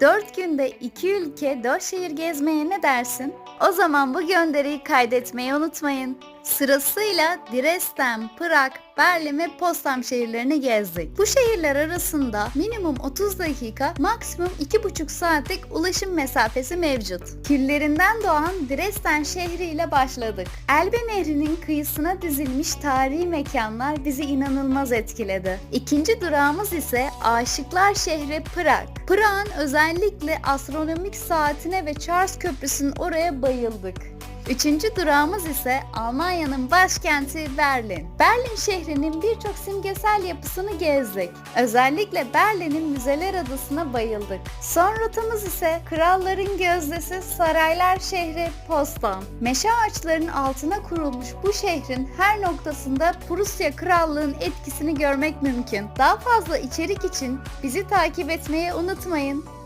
4 günde 2 ülke 4 şehir gezmeye ne dersin? O zaman bu gönderiyi kaydetmeyi unutmayın. Sırasıyla Dresden, Prag, Berlin ve Potsdam şehirlerini gezdik. Bu şehirler arasında minimum 30 dakika, maksimum 2,5 saatlik ulaşım mesafesi mevcut. Küllerinden doğan Dresden şehriyle başladık. Elbe Nehri'nin kıyısına dizilmiş tarihi mekanlar bizi inanılmaz etkiledi. İkinci durağımız ise Aşıklar şehri Prag. Prag'ın özellikle astronomik saatine ve Charles Köprüsü'nün oraya bayıldık. Üçüncü durağımız ise Almanya'nın başkenti Berlin. Berlin şehrinin birçok simgesel yapısını gezdik. Özellikle Berlin'in müzeler adasına bayıldık. Son rotamız ise kralların gözdesi Saraylar şehri Potsdam. Meşe ağaçlarının altına kurulmuş bu şehrin her noktasında Prusya krallığın etkisini görmek mümkün. Daha fazla içerik için bizi takip etmeyi unutmayın.